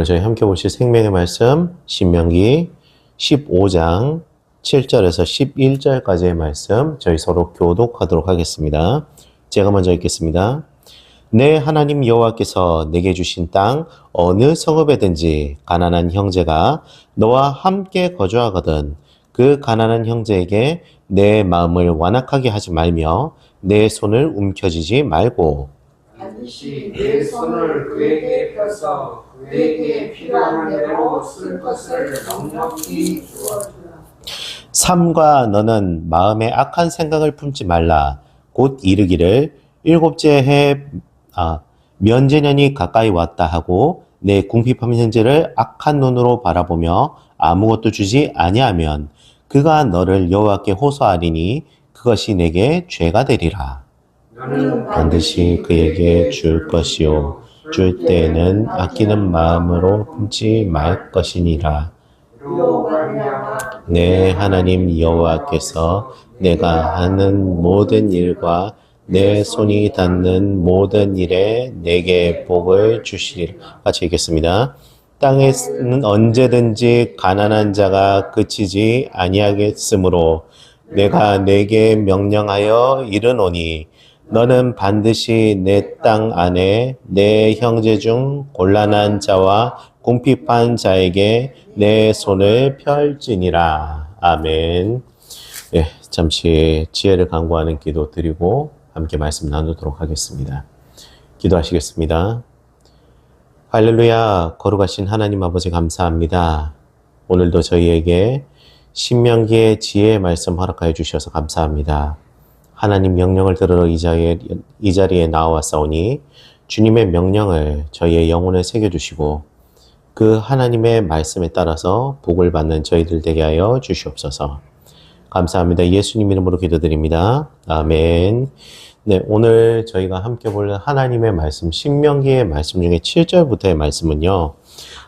오늘 저희 함께 보실 생명의 말씀 신명기 15장 7절에서 11절까지의 말씀 저희 서로 교독하도록 하겠습니다. 제가 먼저 읽겠습니다. 내 하나님 여호와께서 내게 주신 땅 어느 성읍에든지 가난한 형제가 너와 함께 거주하거든 그 가난한 형제에게 내 마음을 완악하게 하지 말며 내 손을 움켜쥐지 말고 반드시 내 손을 그에게 펴서 그에게 필요한 대로 쓸 것을 넉넉히 주어주라. 삼과 너는 마음에 악한 생각을 품지 말라. 곧 이르기를 일곱째 해 아, 면제년이 가까이 왔다 하고 내 궁핍한 현재를 악한 눈으로 바라보며 아무것도 주지 아니하면 그가 너를 여호와께 호소하리니 그것이 내게 죄가 되리라. 반드시 그에게 줄 것이요 줄 때에는 아끼는 마음으로 품지 말 것이니라. 내 하나님 여호와께서 내가 하는 모든 일과 내 손이 닿는 모든 일에 내게 복을 주시리라. 같이 읽겠습니다. 땅에는 언제든지 가난한 자가 그치지 아니하겠으므로 내가 내게 명령하여 이르노니 너는 반드시 내 땅 안에 내 형제 중 곤란한 자와 궁핍한 자에게 내 손을 펼지니라. 아멘. 예, 잠시 지혜를 강구하는 기도 드리고 함께 말씀 나누도록 하겠습니다. 기도하시겠습니다. 할렐루야, 거룩하신 하나님 아버지 감사합니다. 오늘도 저희에게 신명기의 지혜의 말씀 허락하여 주셔서 감사합니다. 하나님 명령을 들으러 이 자리에, 이 자리에 나와싸우니 주님의 명령을 저희의 영혼에 새겨주시고 그 하나님의 말씀에 따라서 복을 받는 저희들 되게 하여 주시옵소서. 감사합니다. 예수님 이름으로 기도드립니다. 아멘. 네, 오늘 저희가 함께 볼 하나님의 말씀, 신명기의 말씀 중에 7절부터의 말씀은요.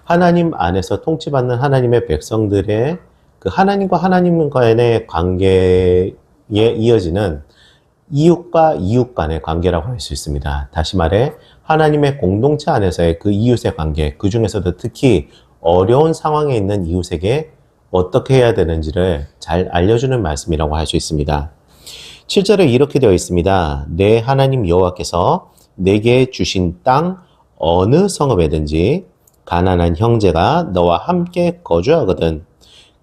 하나님 안에서 통치받는 하나님의 백성들의 그 하나님과 하나님과의 관계에 이어지는 이웃과 이웃 간의 관계라고 할 수 있습니다. 다시 말해 하나님의 공동체 안에서의 그 이웃의 관계, 그 중에서도 특히 어려운 상황에 있는 이웃에게 어떻게 해야 되는지를 잘 알려주는 말씀이라고 할 수 있습니다. 7절에 이렇게 되어 있습니다. 내 하나님 여호와께서 내게 주신 땅 어느 성읍에든지 가난한 형제가 너와 함께 거주하거든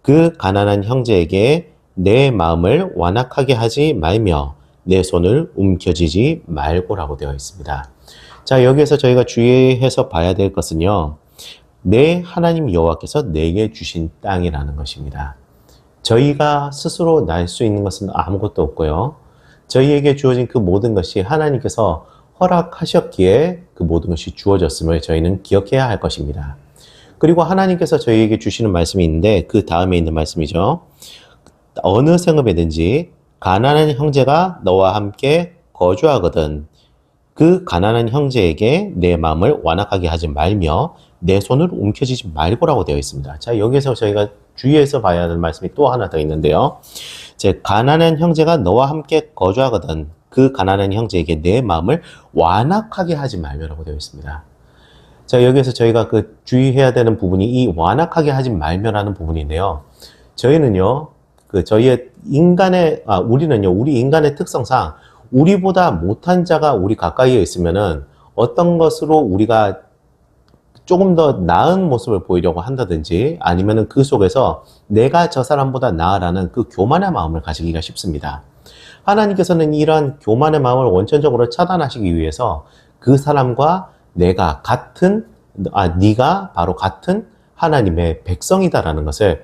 그 가난한 형제에게 내 마음을 완악하게 하지 말며 내 손을 움켜쥐지 말고라고 되어 있습니다. 자, 여기에서 저희가 주의해서 봐야 될 것은요. 내 하나님 여호와께서 내게 주신 땅이라는 것입니다. 저희가 스스로 날 수 있는 것은 아무것도 없고요. 저희에게 주어진 그 모든 것이 하나님께서 허락하셨기에 그 모든 것이 주어졌음을 저희는 기억해야 할 것입니다. 그리고 하나님께서 저희에게 주시는 말씀이 있는데 그 다음에 있는 말씀이죠. 어느 성읍에든지 가난한 형제가 너와 함께 거주하거든 그 가난한 형제에게 내 마음을 완악하게 하지 말며 내 손을 움켜쥐지 말고라고 되어 있습니다. 자, 여기서 저희가 주의해서 봐야 할 말씀이 또 하나 더 있는데요. 제 가난한 형제가 너와 함께 거주하거든 그 가난한 형제에게 내 마음을 완악하게 하지 말며라고 되어 있습니다. 자, 여기서 저희가 그 주의해야 되는 부분이 이 완악하게 하지 말며라는 부분인데요. 저희는요, 그 저희의 인간의, 아, 우리는요, 우리 인간의 특성상 우리보다 못한 자가 우리 가까이에 있으면은 어떤 것으로 우리가 조금 더 나은 모습을 보이려고 한다든지 아니면은 그 속에서 내가 저 사람보다 나아라는 그 교만의 마음을 가지기가 쉽습니다. 하나님께서는 이러한 교만의 마음을 원천적으로 차단하시기 위해서 그 사람과 내가 같은 아 네가 바로 같은 하나님의 백성이다라는 것을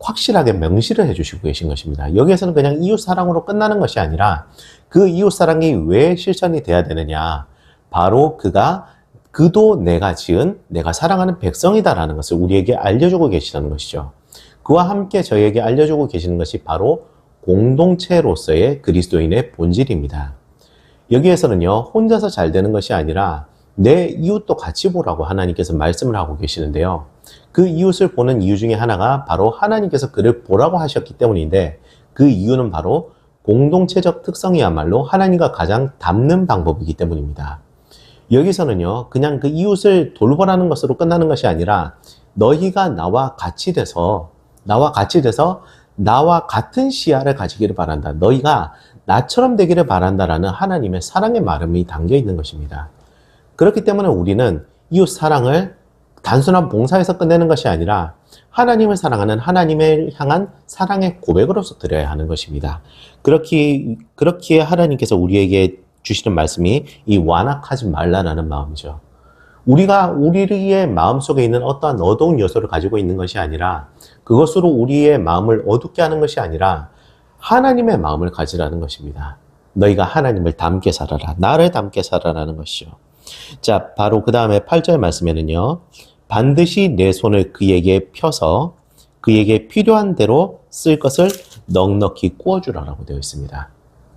확실하게 명시를 해주시고 계신 것입니다. 여기에서는 그냥 이웃 사랑으로 끝나는 것이 아니라 그 이웃 사랑이 왜 실천이 돼야 되느냐? 바로 그가 그도 내가 지은 내가 사랑하는 백성이다라는 것을 우리에게 알려주고 계시다는 것이죠. 그와 함께 저희에게 알려주고 계시는 것이 바로 공동체로서의 그리스도인의 본질입니다. 여기에서는요, 혼자서 잘 되는 것이 아니라 내 이웃도 같이 보라고 하나님께서 말씀을 하고 계시는데요. 그 이웃을 보는 이유 중에 하나가 바로 하나님께서 그를 보라고 하셨기 때문인데 그 이유는 바로 공동체적 특성이야말로 하나님과 가장 닮는 방법이기 때문입니다. 여기서는요, 그냥 그 이웃을 돌보라는 것으로 끝나는 것이 아니라 너희가 나와 같이 돼서, 나와 같이 돼서 나와 같은 시야를 가지기를 바란다. 너희가 나처럼 되기를 바란다라는 하나님의 사랑의 마음이 담겨 있는 것입니다. 그렇기 때문에 우리는 이웃 사랑을 단순한 봉사에서 끝내는 것이 아니라 하나님을 사랑하는 하나님을 향한 사랑의 고백으로서 드려야 하는 것입니다. 그렇게, 그렇게 하나님께서 우리에게 주시는 말씀이 이 완악하지 말라라는 마음이죠. 우리가 우리의 마음 속에 있는 어떠한 어두운 요소를 가지고 있는 것이 아니라 그것으로 우리의 마음을 어둡게 하는 것이 아니라 하나님의 마음을 가지라는 것입니다. 너희가 하나님을 닮게 살아라. 나를 닮게 살아라는 것이죠. 자, 바로 그 다음에 8절 말씀에는요. 반드시 내 손을 그에게 펴서 그에게 필요한 대로 쓸 것을 넉넉히 구워주라라고 되어 있습니다.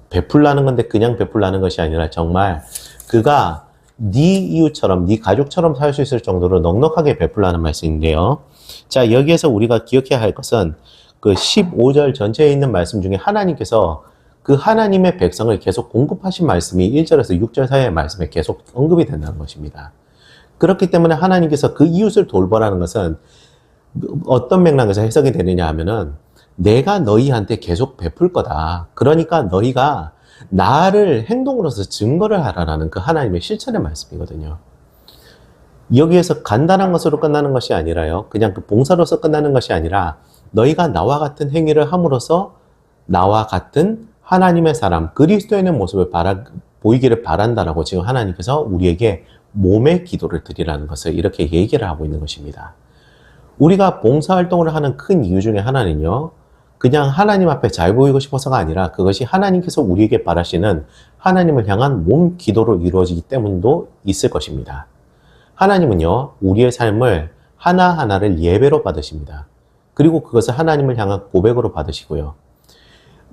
베풀라는 건데 그냥 베풀라는 것이 아니라 정말 그가 네 이웃처럼 네 가족처럼 살 수 있을 정도로 넉넉하게 베풀라는 말씀인데요. 자, 여기에서 우리가 기억해야 할 것은 그 15절 전체에 있는 말씀 중에 하나님께서 그 하나님의 백성을 계속 공급하신 말씀이 1절에서 6절 사이의 말씀에 계속 언급이 된다는 것입니다. 그렇기 때문에 하나님께서 그 이웃을 돌보라는 것은 어떤 맥락에서 해석이 되느냐 하면은 내가 너희한테 계속 베풀 거다. 그러니까 너희가 나를 행동으로서 증거를 하라라는 그 하나님의 실천의 말씀이거든요. 여기에서 간단한 것으로 끝나는 것이 아니라요. 그냥 그 봉사로서 끝나는 것이 아니라 너희가 나와 같은 행위를 함으로써 나와 같은 하나님의 사람, 그리스도인의 모습을 바라, 보이기를 바란다라고 지금 하나님께서 우리에게 몸의 기도를 드리라는 것을 이렇게 얘기를 하고 있는 것입니다. 우리가 봉사활동을 하는 큰 이유 중에 하나는요, 그냥 하나님 앞에 잘 보이고 싶어서가 아니라 그것이 하나님께서 우리에게 바라시는 하나님을 향한 몸 기도로 이루어지기 때문도 있을 것입니다. 하나님은요, 우리의 삶을 하나하나를 예배로 받으십니다. 그리고 그것을 하나님을 향한 고백으로 받으시고요.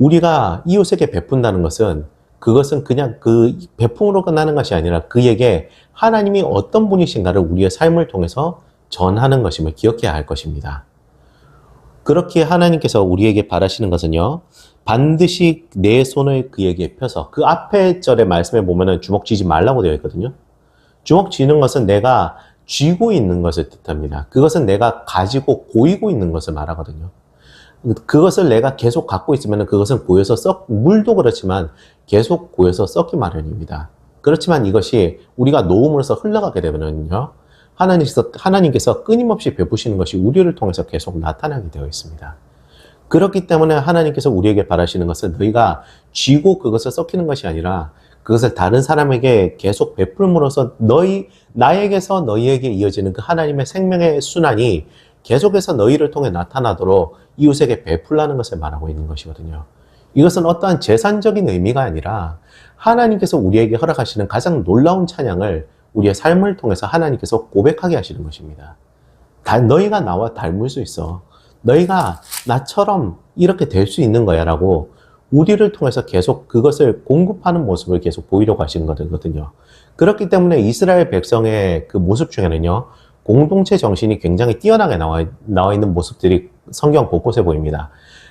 우리가 이웃에게 베푼다는 것은 그것은 그냥 그 베품으로 끝나는 것이 아니라 그에게 하나님이 어떤 분이신가를 우리의 삶을 통해서 전하는 것임을 기억해야 할 것입니다. 그렇게 하나님께서 우리에게 바라시는 것은요, 반드시 내 손을 그에게 펴서 그 앞에 절의 말씀에 보면은 주먹 쥐지 말라고 되어 있거든요. 주먹 쥐는 것은 내가 쥐고 있는 것을 뜻합니다. 그것은 내가 가지고 고이고 있는 것을 말하거든요. 그것을 내가 계속 갖고 있으면 그것은 고여서 썩, 물도 그렇지만 계속 고여서 썩기 마련입니다. 그렇지만 이것이 우리가 놓음으로써 흘러가게 되면요. 하나님께서, 하나님께서 끊임없이 베푸시는 것이 우리를 통해서 계속 나타나게 되어 있습니다. 그렇기 때문에 하나님께서 우리에게 바라시는 것은 너희가 쥐고 그것을 썩히는 것이 아니라 그것을 다른 사람에게 계속 베풀므로써 너희, 나에게서 너희에게 이어지는 그 하나님의 생명의 순환이 계속해서 너희를 통해 나타나도록 이웃에게 베풀라는 것을 말하고 있는 것이거든요. 이것은 어떠한 재산적인 의미가 아니라 하나님께서 우리에게 허락하시는 가장 놀라운 찬양을 우리의 삶을 통해서 하나님께서 고백하게 하시는 것입니다. 다, 너희가 나와 닮을 수 있어. 너희가 나처럼 이렇게 될 수 있는 거야 라고 우리를 통해서 계속 그것을 공급하는 모습을 계속 보이려고 하시는 거거든요. 그렇기 때문에 이스라엘 백성의 그 모습 중에는요, 공동체 정신이 굉장히 뛰어나게 나와, 나와 있는 모습들이 성경 곳곳에 보입니다.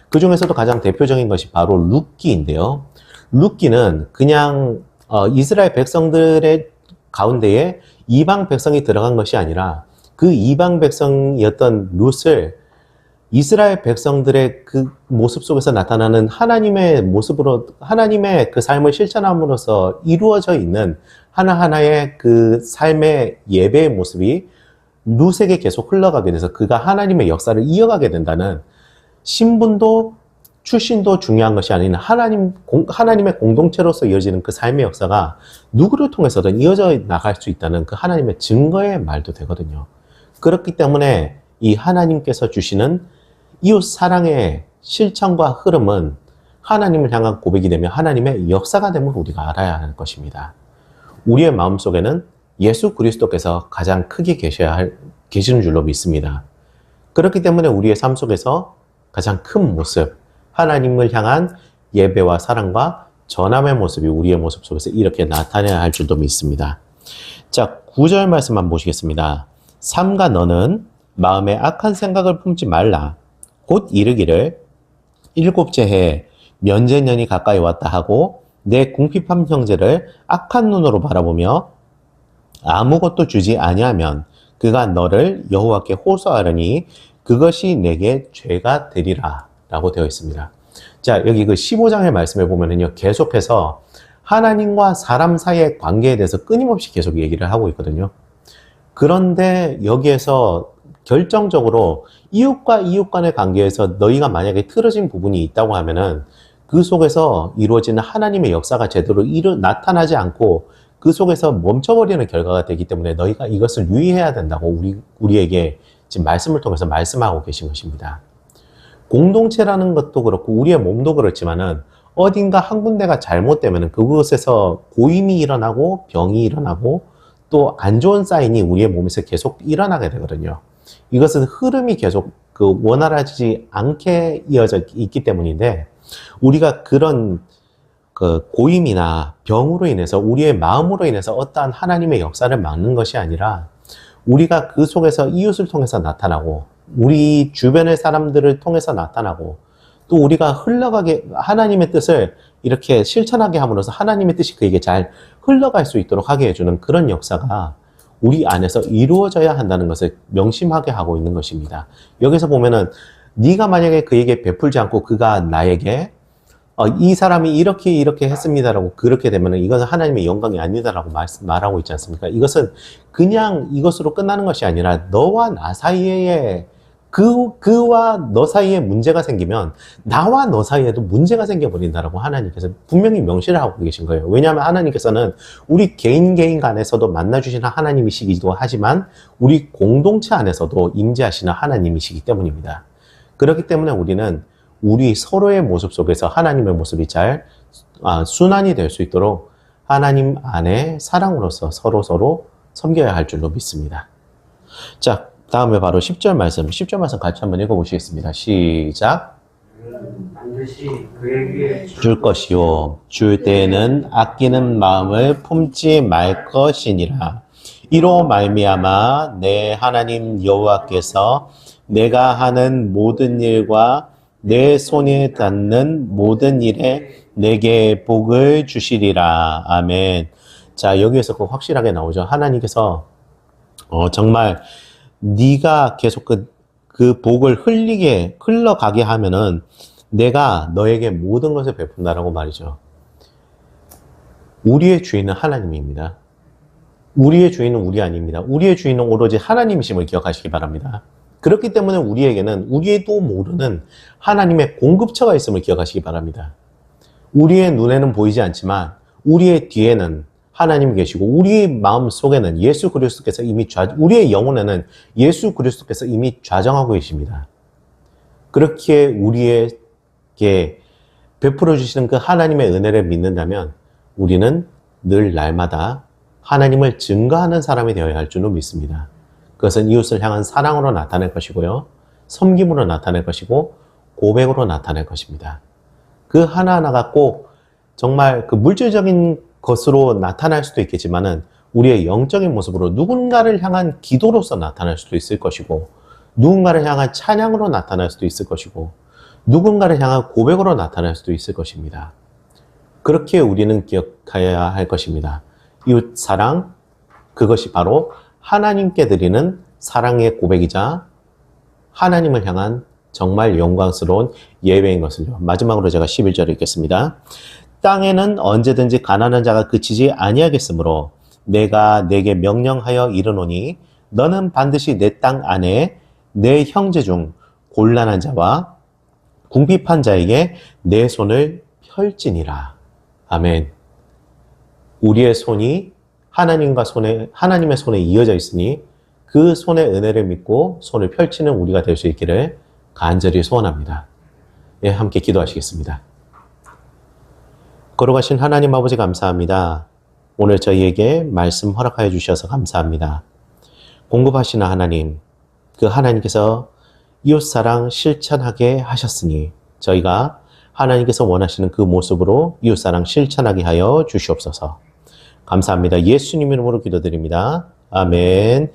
그 중에서도 가장 대표적인 것이 바로 룻기인데요. 룻기는 그냥 어, 이스라엘 백성들의 가운데에 이방 백성이 들어간 것이 아니라 그 이방 백성이었던 룻을 이스라엘 백성들의 그 모습 속에서 나타나는 하나님의 모습으로 하나님의 그 삶을 실천함으로써 이루어져 있는 하나하나의 그 삶의 예배의 모습이 룻에게 계속 흘러가게 돼서 그가 하나님의 역사를 이어가게 된다는 신분도 출신도 중요한 것이 아닌 하나님, 공, 하나님의 공동체로서 이어지는 그 삶의 역사가 누구를 통해서든 이어져 나갈 수 있다는 그 하나님의 증거의 말도 되거든요. 그렇기 때문에 이 하나님께서 주시는 이웃 사랑의 실천과 흐름은 하나님을 향한 고백이 되며 하나님의 역사가 됨을 우리가 알아야 하는 것입니다. 우리의 마음 속에는 예수 그리스도께서 가장 크게 계셔야 할, 계시는 줄로 믿습니다. 그렇기 때문에 우리의 삶 속에서 가장 큰 모습, 하나님을 향한 예배와 사랑과 전함의 모습이 우리의 모습 속에서 이렇게 나타나야 할 줄도 믿습니다. 자, 9절 말씀 만 보시겠습니다. 삼가 너는 마음에 악한 생각을 품지 말라. 곧 이르기를 일곱째 해에 면제년이 가까이 왔다 하고 내 궁핍한 형제를 악한 눈으로 바라보며 아무것도 주지 아니하면 그가 너를 여호와께 호소하려니 그것이 내게 죄가 되리라 라고 되어 있습니다. 자, 여기 그 15장의 말씀에 보면은요. 계속해서 하나님과 사람 사이의 관계에 대해서 끊임없이 계속 얘기를 하고 있거든요. 그런데 여기에서 결정적으로 이웃과 이웃 간의 관계에서 너희가 만약에 틀어진 부분이 있다고 하면은 그 속에서 이루어지는 하나님의 역사가 제대로 나타나지 않고 그 속에서 멈춰버리는 결과가 되기 때문에 너희가 이것을 유의해야 된다고 우리, 우리에게 지금 말씀을 통해서 말씀하고 계신 것입니다. 공동체라는 것도 그렇고 우리의 몸도 그렇지만은 어딘가 한 군데가 잘못되면 그곳에서 고임이 일어나고 병이 일어나고 또 안 좋은 사인이 우리의 몸에서 계속 일어나게 되거든요. 이것은 흐름이 계속 그 원활하지 않게 이어져 있기 때문인데 우리가 그런 그 고임이나 병으로 인해서 우리의 마음으로 인해서 어떠한 하나님의 역사를 막는 것이 아니라 우리가 그 속에서 이웃을 통해서 나타나고 우리 주변의 사람들을 통해서 나타나고 또 우리가 흘러가게 하나님의 뜻을 이렇게 실천하게 함으로써 하나님의 뜻이 그에게 잘 흘러갈 수 있도록 하게 해주는 그런 역사가 우리 안에서 이루어져야 한다는 것을 명심하게 하고 있는 것입니다. 여기서 보면은 네가 만약에 그에게 베풀지 않고 그가 나에게 어, 이 사람이 이렇게 이렇게 했습니다라고 그렇게 되면은 이것은 하나님의 영광이 아니다라고 말, 말하고 있지 않습니까? 이것은 그냥 이것으로 끝나는 것이 아니라 너와 나 사이에 그, 그와 너 사이에 문제가 생기면 나와 너 사이에도 문제가 생겨버린다라고 하나님께서 분명히 명시를 하고 계신 거예요. 왜냐하면 하나님께서는 우리 개인 개인 간에서도 만나주시는 하나님이시기도 하지만 우리 공동체 안에서도 임재하시는 하나님이시기 때문입니다. 그렇기 때문에 우리는 우리 서로의 모습 속에서 하나님의 모습이 잘 아, 순환이 될 수 있도록 하나님 안에 사랑으로서 서로 서로 섬겨야 할 줄로 믿습니다. 자, 다음에 바로 10절 말씀, 10절 말씀 같이 한번 읽어보시겠습니다. 시작. 반드시 그에게 줄 것이요. 줄 때에는 아끼는 마음을 품지 말 것이니라. 이로 말미암아 내 하나님 여호와께서 내가 하는 모든 일과 내 손에 닿는 모든 일에 내게 복을 주시리라. 아멘. 자, 여기에서 그 확실하게 나오죠. 하나님께서 어, 정말 네가 계속 그, 그 복을 흘리게 흘러가게 하면은 내가 너에게 모든 것을 베푼다라고 말이죠. 우리의 주인은 하나님입니다. 우리의 주인은 우리 아닙니다. 우리의 주인은 오로지 하나님이심을 기억하시기 바랍니다. 그렇기 때문에 우리에게는 우리도 모르는 하나님의 공급처가 있음을 기억하시기 바랍니다. 우리의 눈에는 보이지 않지만 우리의 뒤에는 하나님이 계시고 우리의 마음 속에는 예수 그리스도께서 이미 좌 우리의 영혼에는 예수 그리스도께서 이미 좌정하고 계십니다. 그렇게 우리에게 베풀어 주시는 그 하나님의 은혜를 믿는다면 우리는 늘 날마다 하나님을 증거하는 사람이 되어야 할 줄로 믿습니다. 그것은 이웃을 향한 사랑으로 나타낼 것이고요. 섬김으로 나타낼 것이고 고백으로 나타낼 것입니다. 그 하나하나가 꼭 정말 그 물질적인 것으로 나타날 수도 있겠지만은 우리의 영적인 모습으로 누군가를 향한 기도로서 나타날 수도 있을 것이고 누군가를 향한 찬양으로 나타날 수도 있을 것이고 누군가를 향한 고백으로 나타날 수도 있을 것입니다. 그렇게 우리는 기억해야 할 것입니다. 이웃 사랑 그것이 바로 하나님께 드리는 사랑의 고백이자 하나님을 향한 정말 영광스러운 예배인 것을요. 마지막으로 제가 11절을 읽겠습니다. 땅에는 언제든지 가난한 자가 그치지 아니하겠으므로 내가 내게 명령하여 이르노니 너는 반드시 내 땅 안에 내 형제 중 곤란한 자와 궁핍한 자에게 내 손을 펼지니라. 아멘. 우리의 손이 하나님과 손에 하나님의 손에 이어져 있으니 그 손의 은혜를 믿고 손을 펼치는 우리가 될 수 있기를 간절히 소원합니다. 예, 함께 기도하시겠습니다. 걸어가신 하나님 아버지 감사합니다. 오늘 저희에게 말씀 허락하여 주셔서 감사합니다. 공급하시는 하나님, 그 하나님께서 이웃 사랑 실천하게 하셨으니 저희가 하나님께서 원하시는 그 모습으로 이웃 사랑 실천하게 하여 주시옵소서. 감사합니다. 예수님 이름으로 기도드립니다. 아멘.